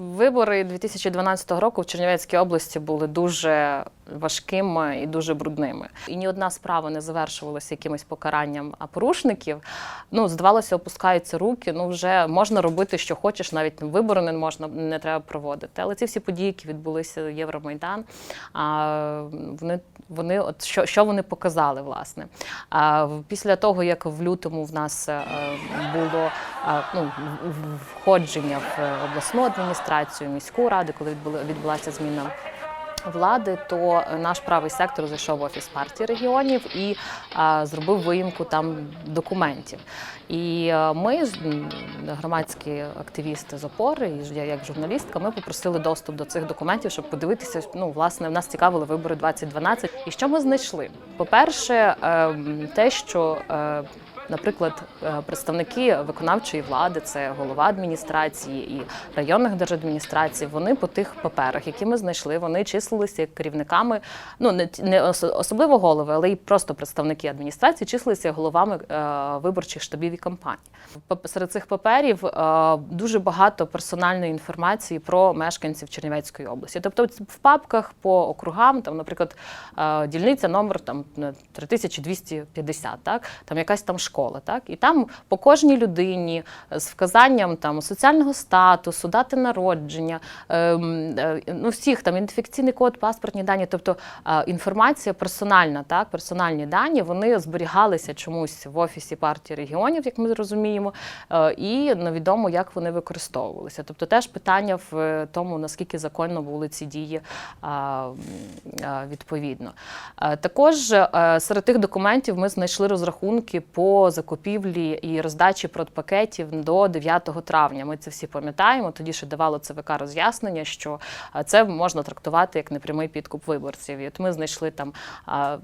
Вибори 2012 року в Чернівецькій області були дуже важкими і дуже брудними. І ні одна справа не завершувалася якимось покаранням порушників. Ну, здавалося, опускаються руки. Ну, вже можна робити, що хочеш, навіть вибори не можна не треба проводити. Але ці всі події, які відбулися Євромайдан, а, вони, вони от що, що вони показали, власне. А, після того, як в лютому в нас е, було ну, входження в е, обласну адміністрацію, міську раду, коли відбула- відбулася зміна. Влади, то наш правий сектор зайшов в офіс партії регіонів і а, зробив виїмку там документів. І е, ми, громадські активісти з опори, і я як журналістка, ми попросили доступ до цих документів, щоб подивитися. Ну, власне, нас цікавили вибори 2012. І що ми знайшли? По-перше, ем, те, що е, Наприклад, е, представники виконавчої влади, це голова адміністрації і районних держадміністрацій, вони по тих паперах, які ми знайшли, вони числилися як керівниками, ну не, не особливо голови, але й просто представники адміністрації числилися головами е, виборчих штабів і кампаній. Серед цих паперів е, дуже багато персональної інформації про мешканців Чернівецької області. Тобто в папках по округам, там, наприклад, дільниця номер там 3250, так там якась там школа, так і там по кожній людині з вказанням там соціального статусу, дати народження, ем, е, ну всіх там ідентифікаційний код, паспортні дані, тобто е, інформація персональна, так персональні дані, вони зберігалися чомусь в офісі партії регіонів, як ми розуміємо, е, і невідомо, як вони використовувалися. Тобто теж питання в е, тому, наскільки законно були ці дії відповідно. Е, Також е, серед тих документів ми знайшли розрахунки по закупівлі і роздачі продпакетів до 9 травня. Ми це всі пам'ятаємо. Тоді ще давало ЦВК роз'яснення, що це можна трактувати як непрямий підкуп виборців. І от ми знайшли там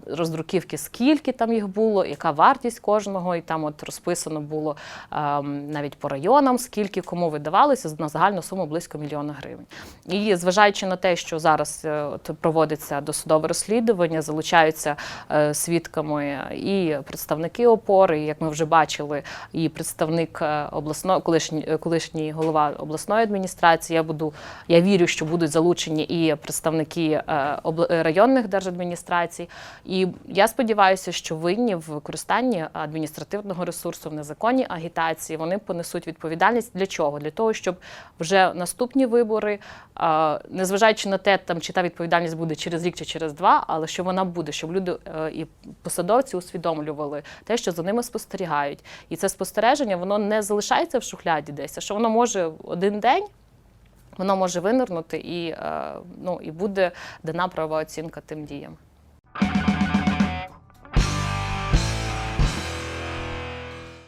роздруківки, скільки там їх було, яка вартість кожного, і там от розписано було ем, навіть по районам, скільки кому видавалося на загальну суму близько мільйона гривень. І зважаючи на те, що зараз е, от проводиться досудове розслідування, залучаються е, свідками і представники опори, як ми вже бачили, і представник е, обласної колишній, е, колишній голова обласної адміністрації. Я буду я вірю, що будуть залучені і представники е, районних держадміністрацій. І я сподіваюся, що винні в використанні адміністративного ресурсу в незаконній агітації вони понесуть відповідальність для чого? Для того, щоб вже наступні вибори, незважаючи на те, там чи та відповідальність буде через рік чи через два, але що вона буде, щоб люди і посадовці усвідомлювали те, що за ними спостерігають. І це спостереження воно не залишається в шухляді десь, а що воно може один день. Воно може винирнути і, е, ну, і буде дана правова оцінка тим діям.